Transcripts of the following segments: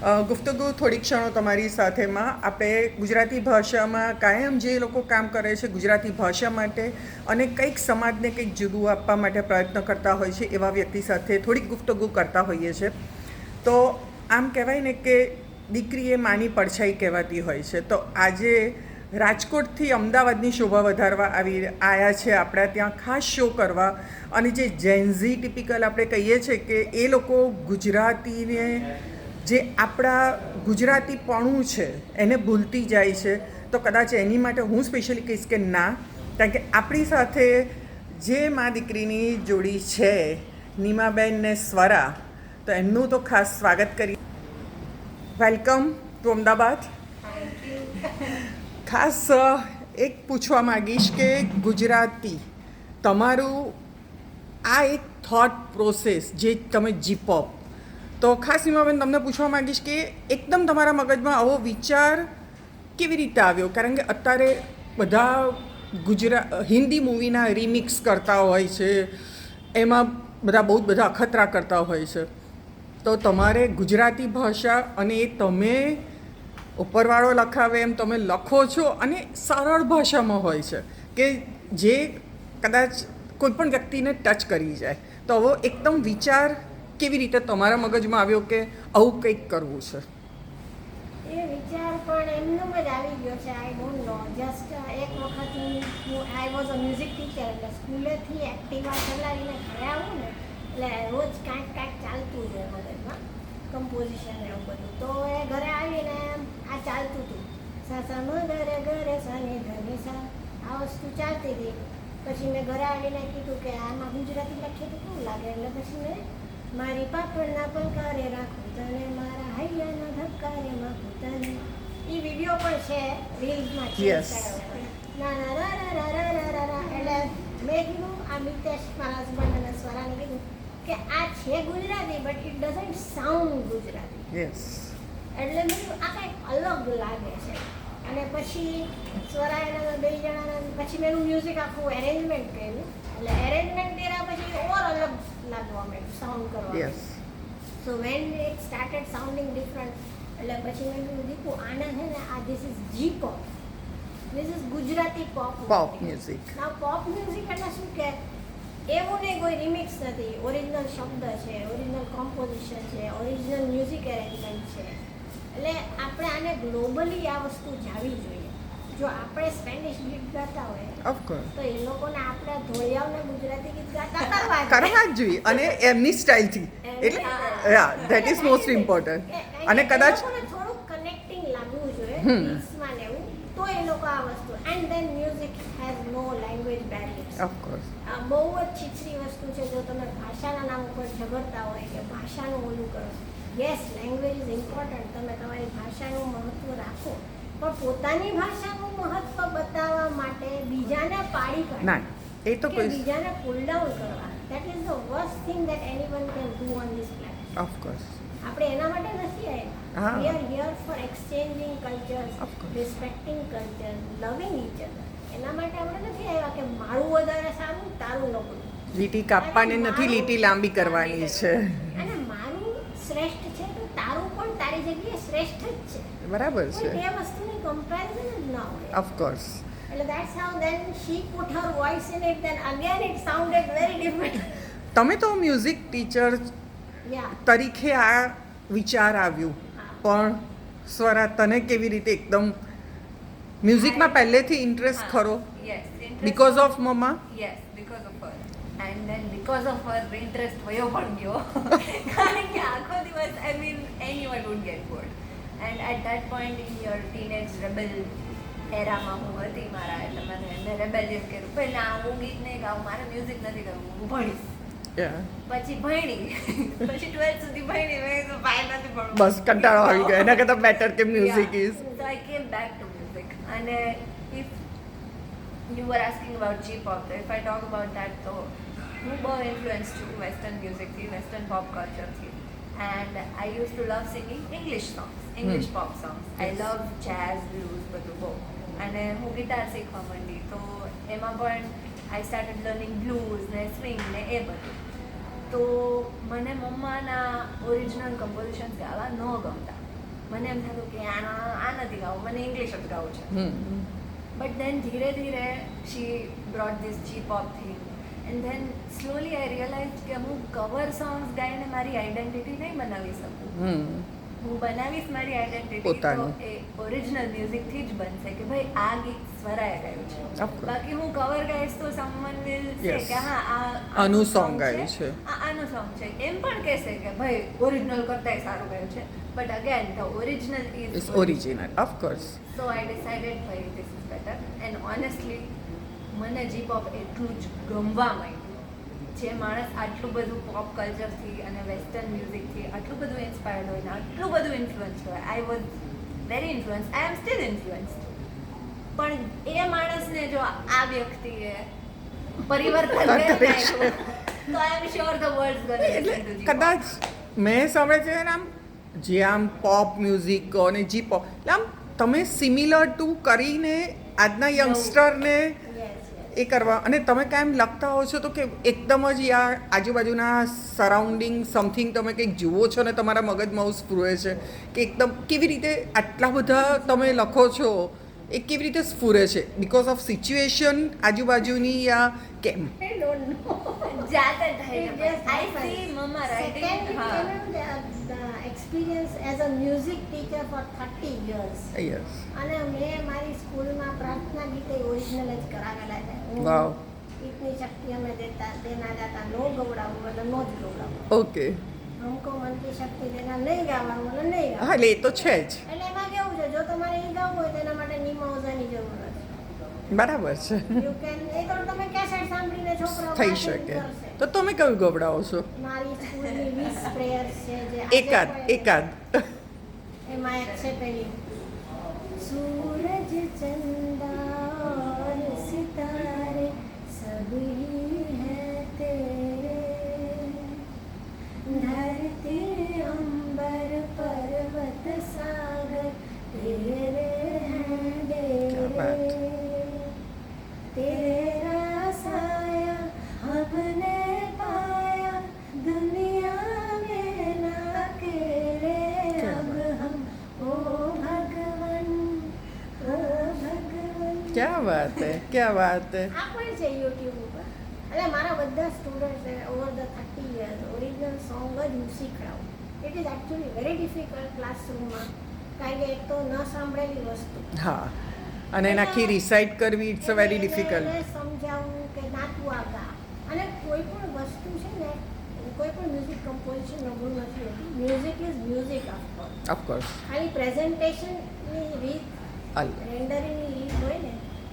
ગુફ્તગુ થોડી ક્ષણો તમારી સાથેમાં. આપણે ગુજરાતી ભાષામાં કાયમ જે લોકો કામ કરે છે ગુજરાતી ભાષા માટે અને કંઈક સમાજને કંઈક જુદું આપવા માટે પ્રયત્ન કરતા હોય છે એવા વ્યક્તિ સાથે થોડીક ગુફ્તગુ કરતા હોઈએ છે. તો આમ કહેવાય ને કે દીકરી એ માની પડછાઈ કહેવાતી હોય છે. તો આજે રાજકોટથી અમદાવાદની શોભા વધારવા આવી આવ્યા છે આપણા ત્યાં ખાસ શો કરવા. અને જે જેન્ઝી ટિપિકલ આપણે કહીએ છીએ કે એ લોકો ગુજરાતીને જે આપણા ગુજરાતીપણું છે, એને ભૂલતી જાય છે, તો કદાચ એની માટે હું સ્પેશિયલી કહીશ કે ના, કારણ કે આપણી સાથે જે મા દીકરીની જોડી છે, નીમાબેન ને સ્વરા, તો એમનું તો ખાસ સ્વાગત કરી. વેલકમ ટુ અમદાવાદ ખાસ એક પૂછવા માગીશ કે ગુજરાતી, તમારું આ એક થોટ પ્રોસેસ જે તમે જીપોપ તો ખાસ સીમાબેન તમને પૂછવા માંગીશ કે એકદમ તમારા મગજમાં આવો વિચાર કેવી રીતે આવ્યો? કારણ કે અત્યારે બધા ગુજરા, હિન્દી મૂવીના રિમિક્સ કરતા હોય છે. એમાં બધા બહુ બધા અખતરા કરતા હોય છે. તો તમારે ગુજરાતી ભાષા અને એ તમે ઉપરવાળો લખાવે એમ તમે લખો છો અને સરળ ભાષામાં હોય છે કે જે કદાચ કોઈ પણ વ્યક્તિને ટચ કરી જાય. તો હવે એકદમ વિચાર કેવી રીતે તમારા મગજમાં આવ્યો કે આવું કંઈક કરવું છે? એ વિચાર પણ એમનું જ આવી ગયો છે આઈ ડોન્ટ નો જસ્ટ એક વખત હું I was a music teacher એટલે સ્કૂલેથી એક્ટિવા ચલાવીને ઘરે આવું ને, એટલે રોજ કાંઈક કાંઈક ચાલતું જ મગજમાં કમ્પોઝિશન એવું બધું. તો એ ઘરે આવીને આ ચાલતું હતું. સાસા મ ઘરે ઘરે સાની સા, આ વસ્તુ ચાલતી હતી પછી મેં ઘરે આવીને કીધું કે આમાં ગુજરાતી લખીએ તો કેવું લાગે? એટલે પછી મેં મારી પાપડના પલકારે રાખું તને મારા હૈયાના ધબકારે માખું તને. એ વીડિયો પણ છે રીલ્સમાં છે. Yes. Instagram પર. ના ના રા રા રા રા રા રા રા. એટલે મેં કીધું આ મિતેશ મારા હસબન્ડ અને સ્વરાને કીધું કે આ છે Gujarati but it doesn't sound Gujarati. Yes એટલે મેં આ કંઈક અલગ લાગે છે. અને પછી સ્વરા એના બે જણાના પછી મેં મ્યુઝિક આખું એરેન્જમેન્ટ કર્યું. એટલે એરેન્જમેન્ટ કર્યા પછી ઓર અલગ લાગવા માંડ્યું સાઉન્ડ કરવા yes so when it started sounding different એટલે પછી મેં કીધું આને છે ને આ this is G pop this is Gujarati pop pop music ના પોપ મ્યુઝિક એટલે શું કે એવું નહીં કોઈ રિમિક્સ નથી. ઓરિજિનલ શબ્દ છે ઓરિજિનલ કોમ્પોઝિશન છે ઓરિજિનલ મ્યુઝિક એરેન્જમેન્ટ છે. એટલે આપણે આને ગ્લોબલી આ વસ્તુ જાવી જોઈએ. જો આપણે સ્પેનિશ ગીત ગાતા હોય ઓફકોર્સ તો એ લોકોને આપણે ધોળિયાઓને ગુજરાતી ગીત ગાતા કરવા કરવા જ જોઈએ. અને એમની સ્ટાઇલથી. એટલે yeah that is most important અને કદાચ થોડું કનેક્ટિંગ લાગવું જોઈએ હમ. ને એવું તો એ લોકો આ વસ્તુ. And then music has no language barriers of course આ બહુ જ છીછરી વસ્તુ છે જો તમે ભાષાના નામ ઉપર ઝઘડતા હોય કે ભાષાનું ઓલું કરો યસ લેંગ્વેજ ઇઝ ઇમ્પોર્ટન્ટ તમે તમારી ભાષાનું મહત્વ રાખો. પણ પોતાની ભાષાનું મહત્વ બતાવવા માટે બીજાને પાડી ના એ તો કોઈ બીજાને પુલ ડાઉન કરવા. That is the worst thing that anyone can do on this planet of course આપણે એના માટે નથી. આવ્યા we are here for exchanging cultures respecting culture loving each other એના માટે આપણે નથી આવ્યા કે મારું વધારે સારું તારું નબળું લીટી કાપવાની નથી લીટી લાંબી કરવાની છે. અને મારું શ્રેષ્ઠ તારી જગ્યાએ શ્રેષ્ઠ જ છે. બરાબર છે. બે વસ્તુની કમ્પેરિઝન જ ના હોય. ઓફકોર્સ એટલે that's how then she put her voice in it then again it sounded very different તમે તો મ્યુઝિક ટીચર તરીકે આ વિચાર આવ્યું. પણ સ્વરા તને કેવી રીતે એકદમ મ્યુઝિકમાં પહેલેથી ઇન્ટરેસ્ટ ખરો? Because of mama yes because of And then because of her, interest વયો પણ ગયો. કારણ કે આખો દિવસ, I mean, anyone would get bored. And at that point in your teenage rebel એરામાં હું હતી મારા એટલે મને મેં rebellion કર્યું પહેલા હું ગીત નહીં ગાઉં મારે મ્યુઝિક નથી કરવું હું ભણીશ પછી ભણી પછી ટ્વેલ્થ સુધી ભણી મેં ભાઈ નથી ભણવું બસ કંટાળો આવી ગયો એના કરતાં બેટર કે music. Is uh, were asking about J-pop, so if I talk about that, તો હું બહુ ઇન્ફ્લુઅન્સ છું વેસ્ટર્ન મ્યુઝિકથી western pop કલ્ચરથી and I use to love singing English songs English pop songs I love jazz blues બધું બહુ. અને હું guitar શીખવા માંડી. તો એમાં પણ આઈ સ્ટાર્ટેડ લર્નિંગ બ્લૂઝ ને સ્વિંગ ને એ બધું. તો મને મમ્માના ઓરિજિનલ કમ્પોઝિશન ગાવા ન ગમતા. મને એમ થતું કે આ આ નથી ગાવું મને ઇંગ્લિશ જ ગાવું છે. બટ દેન ધીરે ધીરે she brought this G pop thing and then slowly I realise કે હું કવર સોંગ્સ ગાઈને મારી આઈડેન્ટિટી નહીં બનાવી શકું. હું બનાવીશ મારી આઈડેન્ટિટી એ ઓરિજિનલ મ્યુઝિકથી જ બનશે કે ભાઈ આ ગીત સ્વરાએ ગાયું છે. બાકી હું કવર ગાઈશ તો સમવન વિલ સે કે હા આ આનું સોંગ ગાયું છે. આ આનું સોંગ છે. એમ પણ કહેશે કે ભાઈ ઓરિજિનલ કરતાંય સારું ગાયું છે. But again the original is original of course so I decided ભાઈ this is better and honestly મને જી પોપ એટલું જ ગમવા માંડ્યું. જે માણસ આટલું બધું પોપ કલ્ચરથી અને વેસ્ટર્ન મ્યુઝિકથી આટલું બધું ઇન્સ્પાયર્ડ હોય ને આટલું બધું ઇન્ફ્લુઅન્સ હોય. I was very influence I am still influence પણ એ માણસને જો આ વ્યક્તિએ પરિવર્તન તો I am sure the world કદાચ મેં સાંભળે છે આમ જે આમ પોપ મ્યુઝિક કહો ને જી પોપ એટલે આમ તમે સિમિલર ટુ કરીને આજના યંગસ્ટરને એ કરવા. અને તમે કાયમ લખતા હો છો તો કે એકદમ જ યા આજુબાજુના સરાઉન્ડિંગ સમથિંગ તમે કંઈક જુઓ છો ને તમારા મગજમાં સ્ફુરે છે કે એકદમ કેવી રીતે આટલા બધા તમે લખો છો એ કેવી રીતે સ્ફુરે છે? બિકોઝ ઓફ સિચ્યુએશન આજુબાજુની યા કેમ? જાતે experience as a music teacher for 30 years. Yes અને મેં મારી સ્કૂલમાં પ્રાર્થના ગીતે ઓરિજિનલ જ કરાવેલા છે. વાવ ઇતની શક્તિ અમે દેતા દેના દાતા નો ગવડાવું એટલે નો જ ગવડાવું. ઓકે હમકો મન શક્તિ દેના નહીં ગાવાનું એટલે નહીં હા એટલે એ તો છે જ. એટલે એમાં કેવું છે જો તમારે એ ગાવું હોય તો એના માટે નિમોઝાની જરૂર બરાબર છે. થઈ શકે. તો તમે કયું ગવડાવો છો? એકાદ એકાદ. એમાં भगवन ક્યાં વાત હે ક્યાં વાત હે આ પણ છે યુટ્યુબ ઉપર એટલે મારા બધા students over the thirty years original song જ હું શીખડાવું it is actually very difficult ક્લાસરૂમમાં કારણ કે એક તો ન સાંભળેલી વસ્તુ હા અને એના આખી રિસાઇટ કરવી ઇટ્સ અ વેરી એને- ડિફિકલ્ટ એને સમજાવવું કે નાતું આ ગા અને કોઈ પણ વસ્તુ છે ને કોઈ પણ મ્યુઝિક કમ્પોઝિશન નબળું નથી હોતું music is music of course of course ખાલી પ્રેઝન્ટેશનની રીત અલ રેન્ડરિંગની રીત હોય ને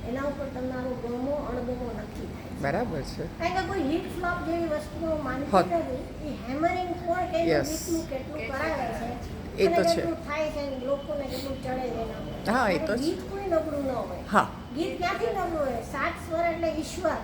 એના ઉપર તમારો ગમો અણગમો નક્કી થાય બરાબર છે. કારણ કે કોઈ હિટ ફ્લોપ જેવી વસ્તુઓ માનતી. નથી એ હેમરિંગ કોણ કે હિટનું કેટલું કરાવે છે. એ તો છે. થાય છે લોકોને કેટલું ચડે છે હા, એ તો ગીત કોઈ નબળું ન હોય. હા. ગીત ક્યાંથી નબળું હોય? સાત સ્વર એટલે ઈશ્વર.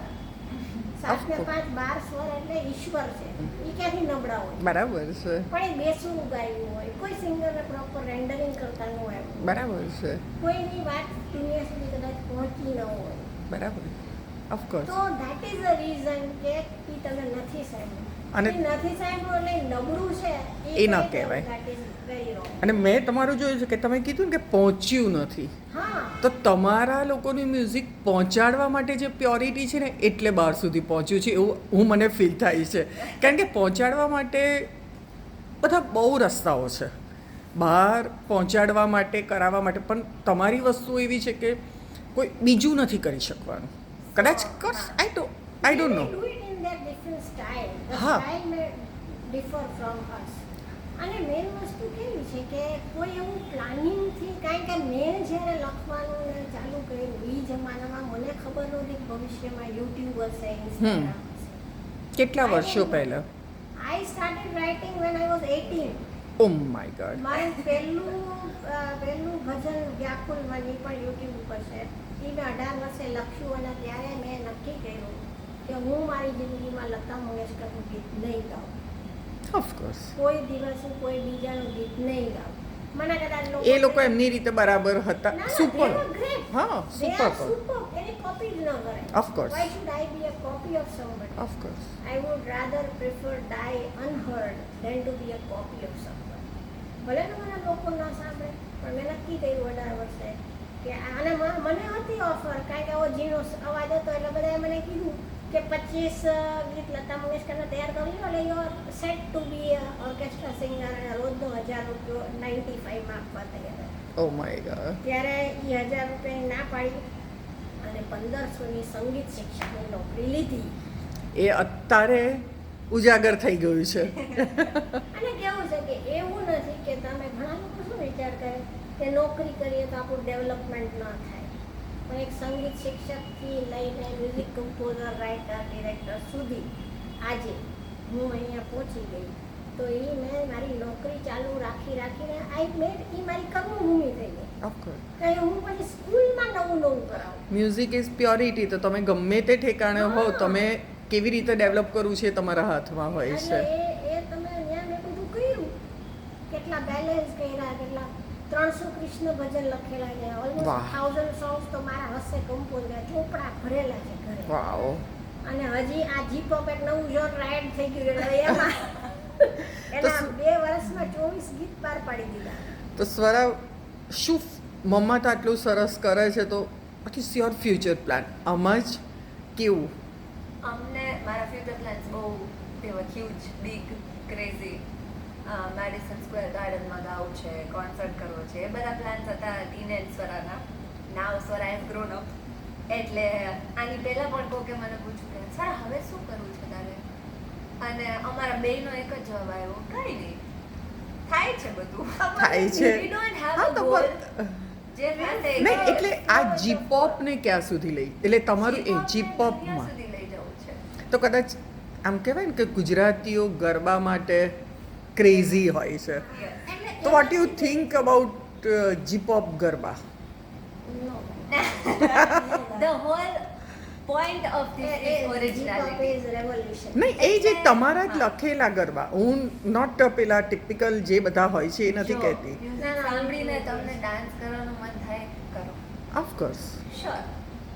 સાત ને પાંચ બાર સ્વર એટલે ઈશ્વર છે. એ ક્યાંથી નબળા હોય? બરાબર છે. પણ એ બેસવું ગાયું હોય. કોઈ સિંગરને પ્રોપર રેન્ડરિંગ કરતા ન હોય. બરાબર છે. કોઈની વાત દુનિયા સુધી કદાચ પહોંચી ન હોય બરાબર? ઓફકોર્સ તો ધેટ ઇઝ ધ રીઝન કે ઈ તમે નથી સાંભળ્યું. અને- નથી સાંભળ્યું એટલે નબળું છે એ ન કહેવાય. અને મેં તમારું જોયું છે કે તમે કીધું ને કે પહોંચ્યું નથી. તો તમારા લોકોની મ્યુઝિક પહોંચાડવા માટે જે પ્યોરિટી છે ને એટલે બહાર સુધી પહોંચ્યું છે એવું હું મને ફીલ થાય છે. કારણ કે પહોંચાડવા માટે બધા બહુ રસ્તાઓ છે. બહાર પહોંચાડવા માટે કરાવવા માટે પણ તમારી વસ્તુ એવી છે કે કોઈ બીજું નથી કરી શકવાનું. કદાચ કર આઈ ડો આઈ ડોન્ટ નો હા. style may differ અને મેઇન વસ્તુ કેવી છે કે કોઈ એવું પ્લાનિંગથી કારણ કે મેં જ્યારે લખવાનું ને ચાલુ કર્યું એ જમાનામાં મને ખબર નહોતી ભવિષ્યમાં યુટ્યુબ હશે ઇન્સ્ટાગ્રામ કેટલા વર્ષો પહેલાં? I started writing when I was 18 oh my god મારું પહેલું પહેલું ભજન વ્યાકુલ મની પણ યુટ્યુબ ઉપર છે. એ મેં અઢાર વર્ષે લખ્યું અને ત્યારે મેં નક્કી કર્યું કે હું મારી જિંદગીમાં લતા મંગેશકરનું ગીત નહીં ગાઉં. ઓફકોર્સ કોઈ દિવસ હું કોઈ બીજાનું ગીત નહીં ગાઉં. મને કદાચ એ લોકો એમની રીતે બરાબર હતા. સુપર હા સુપર સુપર એની કોપી જ ન કરે. Of course why should I be a copy of somebody? Of course I would rather prefer die unheard than to be a copy of someone ભલે ને મને લોકો ન સાંભળે પણ મેં નક્કી કર્યું અઢાર વર્ષે કે આને મને હતી ઓફર કારણ કે આવો ઝીણો અવાજ હતો એટલે બધાએ મને કીધું કે પચીસ ગીત લતા મંગેશકરને તૈયાર કરી લો એટલે you set to be orchestra singer અને રોજનો હજાર રૂપિયો નાઇન્ટી ફાઈવમાં આપવા તૈયાર. ઓ માય ગોડ ત્યારે એ હજાર રૂપિયાની ના પાડી અને પંદરસોની સંગીત શિક્ષકની નોકરી લીધી એ અત્યારે ઉજાગર થઈ ગયું છે. અને કેવું છે કે એવું નથી કે તમે ઘણા લોકો શું વિચાર કરે કે નોકરી કરીએ તો આપણું ડેવલપમેન્ટ ન થાય. પણ એક સંગીત શિક્ષકથી લઈને મ્યુઝિક કમ્પોઝર રાઇટર ડિરેક્ટર સુધી આજે હું અહીંયા પહોંચી ગઈ. તો એ મેં મારી નોકરી ચાલુ રાખી રાખીને આઈ મેડ એ મારી કર્મભૂમિ થઈ ગઈ. ઓફકોર્સ કે હું પછી સ્કૂલમાં નવું નવું કરાવું. મ્યુઝિક ઇઝ પ્યોરિટી તો તમે ગમે તે ઠેકાણે હો તમે કેવી રીતે ડેવલપ કરવું છે તમારા હાથમાં હોય છે. એ તમે અહીંયા મેં બધું કર્યું. કેટલા બેલેન્સ કર્યા કેટલા ત્રણસો કૃષ્ણ ભજન લખેલા છે. ઓલમોસ્ટ. થાઉઝન્ડ સોંગ્સ તો મારા હસ્તે કમ્પોઝ ચોપડા ભરેલા છે ઘરે. વાવ. અને હજી આ જીપોપ એક નવું જોર રાઇડ થઈ ગયું એટલે એમાં એના બે વર્ષમાં ચોવીસ ગીત પાર પાડી દીધા. તો સ્વરા શું મમ્મા તો આટલું સરસ કરે છે? તો what is your future plan આમાં જ કેવું? અમને મારા ફ્યુચર પ્લાન્સ બહુ તે huge big crazy Madison Square ગાર્ડનમાં ગાવું છે કોન્સર્ટ કરવો છે. એ બધા પ્લાન્સ હતા teenage સ્વરાના. Now Swara am grown up એટલે આની પહેલા પણ કોકે મને પૂછ્યું કે સર હવે શું કરવું છે તારે? અને અમારા બેયનો એક જ જવાબ આવ્યો કઈ નહીં. થાય છે બધું. થાય છે. જે. એટલે આ જીપોપ ને ક્યાં સુધી લઈ? એટલે તમારું એ જીપોપમાં દુનિયા સુધી લઈ જવું છે તો કદાચ આમ કહેવાય ને કે ગુજરાતીઓ ગરબા માટે ક્રેઝી હોય છે. તો what you think about G pop garba? The whole point of this uh- uh is originality. G-pop is revolution. નહીં એ જે તમારા જ લખેલા ગરબા હું નોટ પેલા ટિપિકલ જે બધા હોય છે એ નથી કહેતી. સાંભળીને તમને ડાન્સ કરવાનું મન થાય કરો. ઓફકોર્સ શ્યોર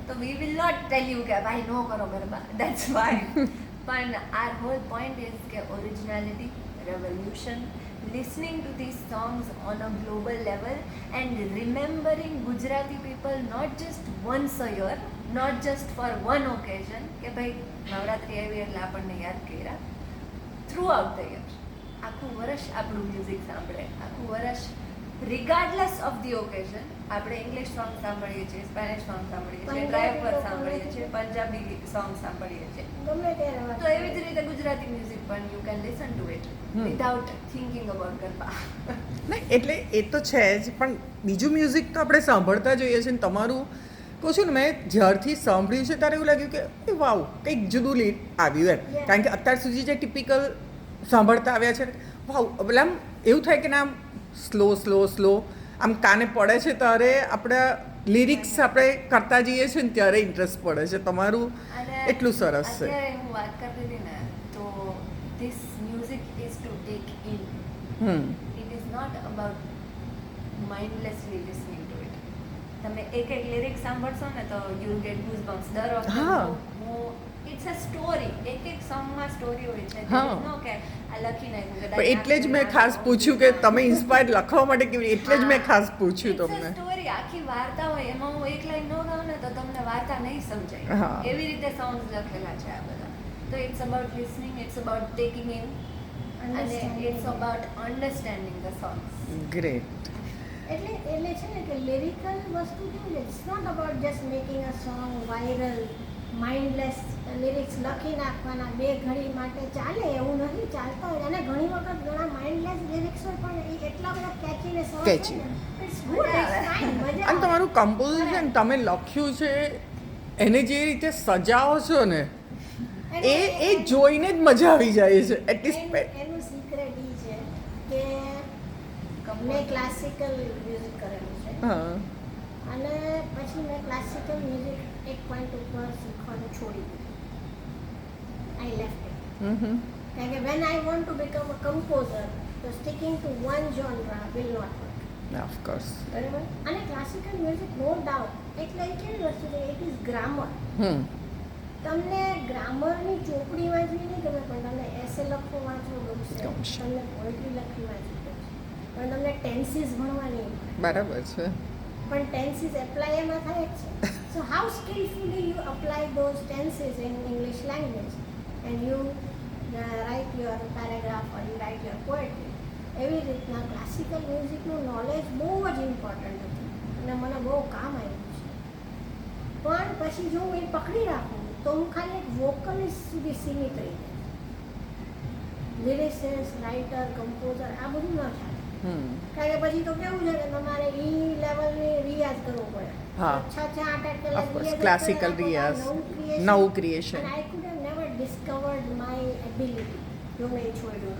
તો we will not tell you કે ભાઈ નો કરો ગરબા. દેટ્સ વાય પણ આર હોલ પોઈન્ટ ઇઝ કે originality revolution listening to this songs on a global level and remembering Gujarati people not just once a year not just for one occasion કે ભાઈ નવરાત્રિ આવી એટલે આપણને યાદ કર્યા થ્રુ આઉટ ધ યર આખું વર્ષ આપણું મ્યુઝિક સાંભળે. આખું વર્ષ રિગાર્ડલેસ ઓફ ધી ઓકેઝન આપણે ઇંગ્લિશ સોંગ સાંભળીએ છીએ સ્પેનિશ સોંગ સાંભળીએ છીએ ડ્રાઈવ પર સાંભળીએ છીએ પંજાબી સોંગ સાંભળીએ છીએ. ગમે ત્યારે તો એવી જ રીતે ગુજરાતી મ્યુઝિક પણ you can listen to it. Without thinking about garba. નહીં એટલે એ તો છે જ પણ બીજું મ્યુઝિક તો આપણે સાંભળતા જોઈએ છીએ ને તમારું. કહું છું ને મેં જ્યારથી સાંભળ્યું છે ત્યારે એવું લાગ્યું કે વાવ કંઈક જુદું લીટ આવ્યું એમ. કારણ કે અત્યાર સુધી જે ટિપિકલ સાંભળતા આવ્યા છે વાવ એટલે આમ એવું થાય કે ના આમ સ્લો સ્લો સ્લો આમ કાને પડે છે ત્યારે આપણે લિરિક્સ આપણે કરતા જઈએ છીએ ને ત્યારે ઇન્ટરેસ્ટ પડે છે. તમારું એટલું સરસ છે. હું વાત કરતી હતી ને તો this music is to take in hmm. It is not about mindlessly listening to it તમે એક એક લિરિક્સ સાંભળશો ને તો યુ ગેટ ગુઝ બમ્સ દર વખતે હા. ઇટ્સ અ સ્ટોરી એક એક સોંગમાં સ્ટોરી હોય છે. કે આ લખી નાખ્યું એટલે જ મેં ખાસ પૂછ્યું કે તમે ઇન્સ્પાયર લખવા માટે કેવી એટલે જ મેં ખાસ પૂછ્યું તમને. સ્ટોરી આખી વાર્તા હોય. એમાં હું એક લાઈન ન ગાઉં ને તો તમને વાર્તા નહીં સમજાય. એવી રીતે સોંગ્સ લખેલા છે આ બધા. તો it's about listening it's about taking in અને it's about understanding the songs great એટલે એટલે છે ને કે લિરિકલ વસ્તુ કેવું છે? It's not about just making a song viral mindless lyrics લખી નાખવાના બે ઘડી માટે ચાલે એવું નથી ચાલતા હોય. અને ઘણી વખત ઘણા માઇન્ડલેસ લિરિક્સ હોય પણ એ એટલા બધા કેચી ને ફાઇન અને તમારું કમ્પોઝિશન તમે લખ્યું છે એને જે રીતે સજાવો છો ને એ એ જોઈને જ મજા આવી જાય છે. એટલીસ્ટ એનું- સિક્રેટ ઈ છે કે મેં ક્લાસિકલ મ્યુઝિક કરેલું છે. હા. અને પછી મેં ક્લાસિકલ મ્યુઝિક એક પોઈન્ટ ઉપર શીખવાનું છોડી દીધું. I Mm-hmm. Hmm when I want to become a composer, a composer તો one to one not work. Yeah, of course. બરાબર અને ક્લાસિકલ મ્યુઝિક નો ડાઉટ એટલે કેવી વસ્તુ છે ઇટ ઇઝ ગ્રામર તમને ગ્રામરની ચોપડી વાંચવી નહીં ગમે પણ તમને એસે લખવું વાંચવું ગમશે. તમને પોએટ્રી લખવી વાંચવી ગમશે. પણ તમને ટેન્સીસ ભણવાની બરાબર છે. પણ ટેન્સીસ એપ્લાય એમાં થાય જ છે. So how skilfully you apply those tenses in English language and you write your paragraph or you write your poetry. એવી રીતના ક્લાસિકલ મ્યુઝિકનું નોલેજ બહુ જ ઇમ્પોર્ટન્ટ હતું. અને મને બહુ કામ આવ્યું છે. પણ પછી જો હું એ પકડી રાખું તો હું ખાલી એક વોકલિસ્ટ સુધી સીમિત રહી જાય લિરિસિસ રાઇટર કમ્પોઝર આ બધું ન થાય. કારણ કે પછી તો કેવું છે કે તમારે ઈ લેવલની રિયાઝ કરવો પડે. હા. છ છ આઠ આઠ કલાક ક્લાસિકલ રિયાઝ નવું creation I And I my ability જો મેં છોડ્યું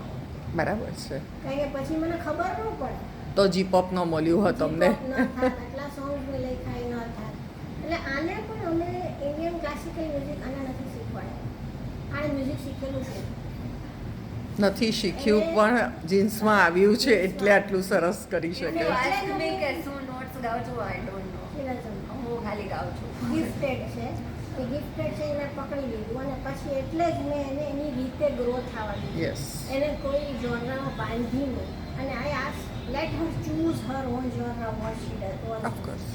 બરાબર છે. કારણ કે પછી મને ખબર ન પડે. તો જીપોપ ન મળ્યું હોત તમને આટલા સોંગ મેં લખાય ન હતા એટલે આને પણ અમે ઇન્ડિયન ક્લાસિકલ મ્યુઝિક આને નથી શીખવાડ્યા. આને મ્યુઝિક શીખેલું છે. નથી શીખ્યું પણ જીન્સમાં આવ્યું છે એટલે આટલું સરસ કરી શકે. હું ખાલી ગાઉં છું. ગિફ્ટેડ છે. એ ગિફ્ટેડ છે એને પકડી લીધું અને પછી એટલે જ મેં એને એની રીતે ગ્રો થવા દીધું. એને કોઈ જોનરામાં બાંધી નહીં. અને I as let her choose her own genre what she does of course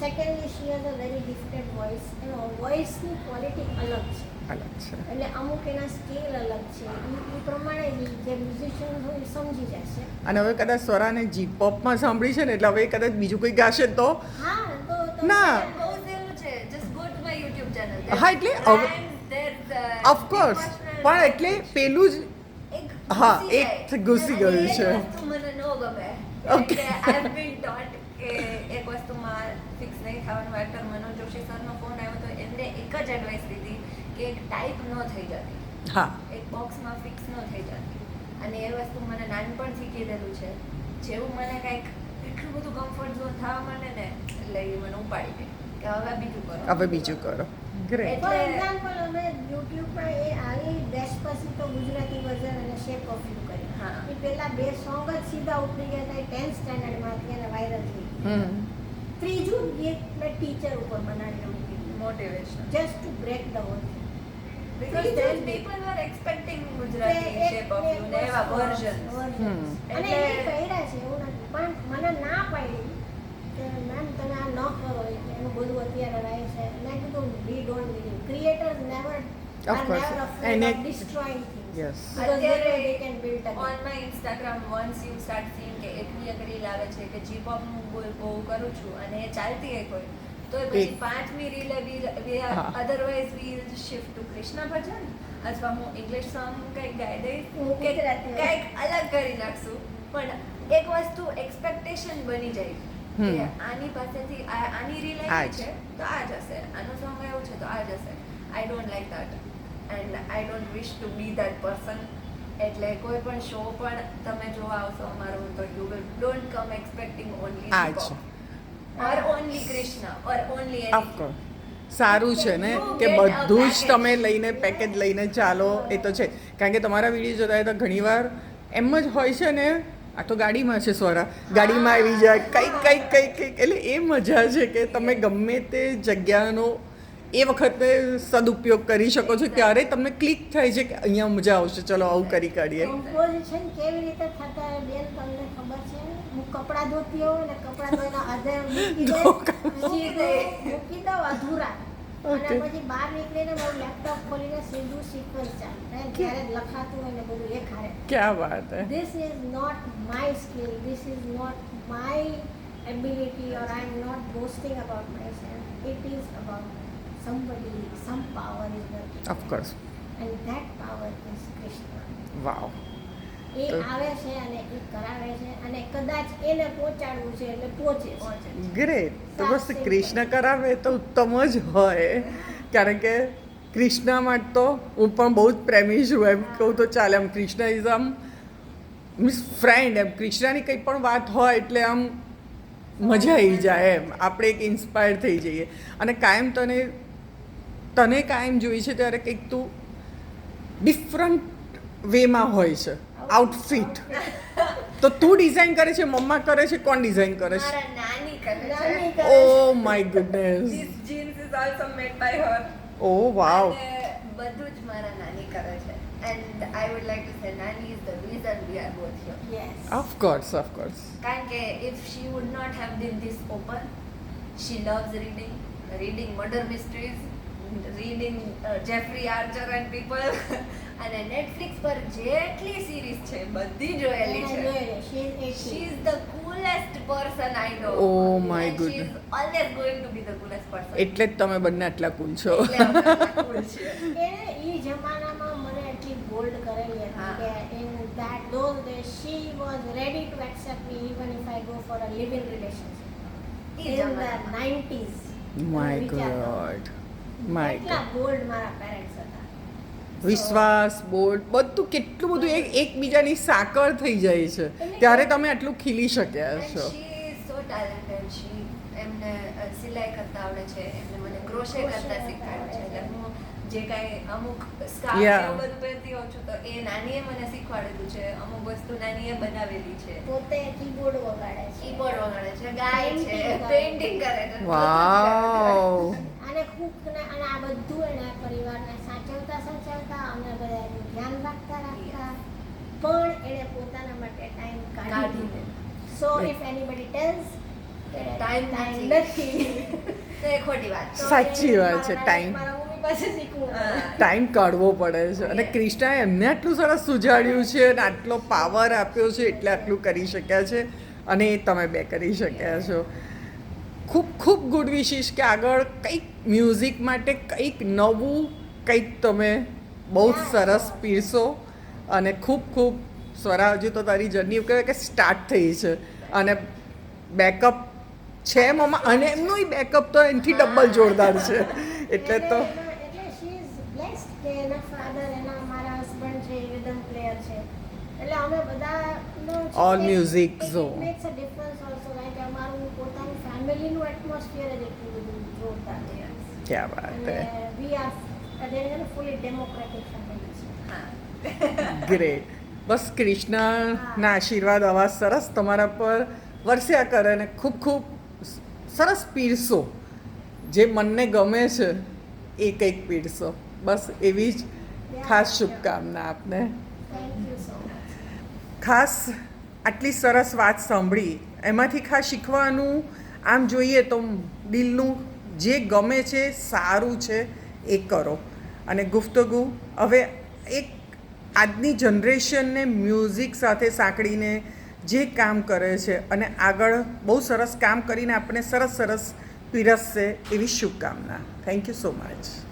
secondly she has a very gifted voice એનો વોઇસની ક્વોલિટી અલગ છે. અલગ છે. એટલે અમુક એના સ્કેલ અલગ છે. એ પ્રમાણે જે મ્યુઝિશિયન હોય સમજી જશે. અને હવે કદાચ સ્વરાને જીપોપમાં સાંભળી છે ને એટલે હવે કદાચ બીજું કોઈ ગાશે તો? હા તો ના. બહુ સહેલું છે just go to my YouTube channel. હા, એટલે ઓફકોર્સ પણ એટલે પેલું જ હા, એક ઘૂસી ગયું છે. મને ન ગમે. Okay. કે I've been taught કે એક વસ્તુમાં ફિક્સ નહીં થવાનું. એક્ટર મનોજ જોશી સરનો ફોન આવ્યો તો એમને એક જ એડવાઇસ દીધી કે એક ટાઈપ ન થઈ જતી. હા. એક બોક્સમાં ફિક્સ ન થઈ જતી. અને એ વસ્તુ મને નાનપણથી કીધેલું છે. જેવું મને કંઈક એટલું બધું કમ્ફર્ટ ઝોન થવા માંડે ને એટલે એ મને ઉપાડી દે કે હવે બીજું કરો. હવે બીજું કરો. ગ્રેટ ફોર એક્ઝામ્પલ અમે યુટ્યુબ પર એ આવી ડેસ્પસીતો ગુજરાતી વર્ઝન અને શેપ ઓફ યુ કરી હા. એ પેલા બે સોંગ જ સીધા ઉપડી ગયા હતા ટેન્થ સ્ટેન્ડર્ડમાંથી અને વાયરલ થઈ ત્રીજું ગીત મેં ટીચર ઉપર બનાવીને motivation just to break the whole Because then people were expecting Gujarati shape of you એવા versions. અને એટલે- એ કર્યા છે એવું નથી. પણ મને ના પાડી. મેમ તમે આ ન કરો એનું બધું અત્યારે રહે છે મેં કીધું we don't believe creators never Of course. And it- Yes. અત્યારે they can build again. on my Instagram once you start seeing કે એટલી એક રીલ આવે છે કે pop હું બહુ બહુ કરું છું અને એ ચાલતી હે કોઈ તો પછી પાંચમી relay we otherwise we shift to Krishna bhajan અથવા હું ઇંગ્લિશ સોંગ કંઈક ગાઈ દઈશ કે કંઈક અલગ કરી નાખશું પણ એક વસ્તુ એક્સપેક્ટેશન બની જાય. આની પાસેથી આની રીલ આ છે તો આ જ હશે. આનું સોંગ એવું છે તો આ જ હશે. I don't like that and I don't wish to be that person એટલે કોઈ પણ શો પણ તમે જોવા આવશો અમારો તો you will don't come expecting only આ છે or only Krishna or only of course સારું છે ને કે બધું જ તમે લઈને પેકેજ લઈને ચાલો એ તો છે. કારણ કે તમારા વીડિયો જોતા હોય તો ઘણીવાર એમ જ હોય છે ને આ તો ગાડીમાં છે સોરા. ગાડીમાં આવી જાય કંઈક કંઈક કંઈક કંઈક. એટલે એ મજા છે કે તમે ગમે તે જગ્યાનો એ વખતે સદુપયોગ કરી શકો છો. ત્યારે તમને ક્લિક થાય છે કે અહીંયા મજા આવશે. ચલો આવું કરી કાઢીએ. કમ્પોઝિશન કેવી રીતે થતા હોય બેન તમને ખબર છે? હું કપડાં ધોતી હોઉં ને કપડાં ધોઈને આધે. મૂકી દઉં અધૂરા. અને. પછી બહાર નીકળીને મારું લેપટોપ ખોલીને સીધું સિક્વન્સ ચાલે ત્યારે લખાતું હોય ને બધું એ ખારે ક્યાં વાત હે this is not my skill this is not my ability or i'm not boasting about myself it is about somebody some power is working of course and that power is krishna wow એ તો- આવે છે અને એ કરાવે છે અને કદાચ એને પહોંચાડવું છે એટલે પહોંચે છે. પહોંચે છે. ગ્રેટ. તો બસ કૃષ્ણ કરાવે તો ઉત્તમ જ હોય. કારણ કે કૃષ્ણ માટે તો હું પણ બહુ જ પ્રેમી છું. એમ કહું તો ચાલે. આમ કૃષ્ણ ઇઝ આમ મીન્સ ફ્રેન્ડ એમ કૃષ્ણની કંઈ પણ વાત હોય એટલે આમ મજા આવી જાય એમ. આપણે એક ઇન્સ્પાયર થઈ જઈએ. અને કાયમ તને તને કાયમ જોઈ છે ત્યારે કંઈક તું ડિફરન્ટ વેમાં હોય છે. આઉટફિટ તો તું ડિઝાઇન કરે છે મમ્મા કરે છે કોણ ડિઝાઇન કરે છે નાની કરે નાની છે ઓ my goodness This jeans is also made by her. Oh wow બધું જ મારા નાની કરે છે And I would like to say Nani is the reason we are both here. Yes of course of course કારણ કે if she would not have been this open, she loves reading, reading murder mysteries, uh, Jeffrey Archer and people અને Netflix પર જેટલી series છે બધી જોયેલી છે is the coolest person I know. Oh my And she is goodness. always going to be the coolest person. એટલે જ તમે બંને આટલા કુલ છો. એને ઈ જમાનામાં મને એટલી બોલ્ડ કરેલી હતી. કે in that those days she was ready to accept me even if I go for a live-in relationship ઈ જમાનામાં. 90s my. ગોડ માય એટલા બોલ્ડ મારા પેરેન્ટ્સ હતા. વિશ્વાસ બોર્ડ બધું કેટલું બધું એક એકબીજાની સાકર થઈ જાય છે. ત્યારે તમે આટલું ખીલી શક્યા છો. એમને સિલાઈ કરતા આવડે છે. એમને મને ક્રોશે કરતા શીખવાડે શીખવાડ્યું છે. એટલે હું જે કાંઈ અમુક સ્કાર્ફ. એવું બધું પહેરતી હોઉં છું તો એ નાનીએ મને શીખવાડેલું છે. અમુક વસ્તુ નાનીએ બનાવેલી છે. પોતે કીબોર્ડ વગાડે છે. કીબોર્ડ વગાડે છે ગાય છે પેઇન્ટિંગ કરે છે. વાવ અને ખૂબ અને આ બધું એના પરિવારને સાચવતા સાચવતા અને બધાનું ધ્યાન રાખતા રાખતા પણ એણે પોતાના માટે ટાઈમ કાઢી સો ઇફ એનીબડી ટેલ્સ કે ટાઈમ નથી. નથી. તો એ ખોટી વાત. સાચી વાત છે, હા. ટાઈમ કાઢવો પડે છે. અને ક્રિષ્નાએ એમને આટલું સરસ સુજાડ્યું છે અને આટલો પાવર આપ્યો છે એટલે આટલું કરી શક્યા છે અને એ તમે બે કરી શક્યા છો. ખૂબ ખૂબ ગુડ વિશિસ કે આગળ કંઈક મ્યુઝિક માટે કંઈક નવું કંઈક તમે બહુ જ સરસ પીરશો અને ખૂબ ખૂબ સ્વરા હજુ તો તારી જર્ની કહેવાય કે સ્ટાર્ટ થઈ છે. અને બેકઅપ છે મમ્મા અને એમનું બેકઅપ તો એનાથી ડબલ જોરદાર છે. એટલે તો ઓલ મ્યુઝિક she ફેમિલીનું એટમોસ્ફિયર જ એટલું બધું જોરદાર છે. ક્યાં વાત હે? We are fully democratic family છે. હા. ગ્રેટ બસ કૃષ્ણના આશીર્વાદ આવા સરસ તમારા પર વરસ્યા કરે અને ખૂબ ખૂબ સરસ પીરસો. જે મનને ગમે છે એ કંઈક પીરસો. બસ એવી જ ખાસ શુભકામના આપને. થેન્ક યુ સો મચ ખાસ આટલી સરસ વાત સાંભળી. એમાંથી ખાસ શીખવાનું આમ જોઈએ તો દિલનું જે ગમે છે, સારું છે, એ કરો. અને ગુફ્તગુ, હવે એક આજની જનરેશનને મ્યુઝિક સાથે સાંકળીને જે કામ કરે છે અને આગળ બહુ સરસ કામ કરીને આપણે સરસ સરસ પીરસશે એવી શુભકામના. Thank you so much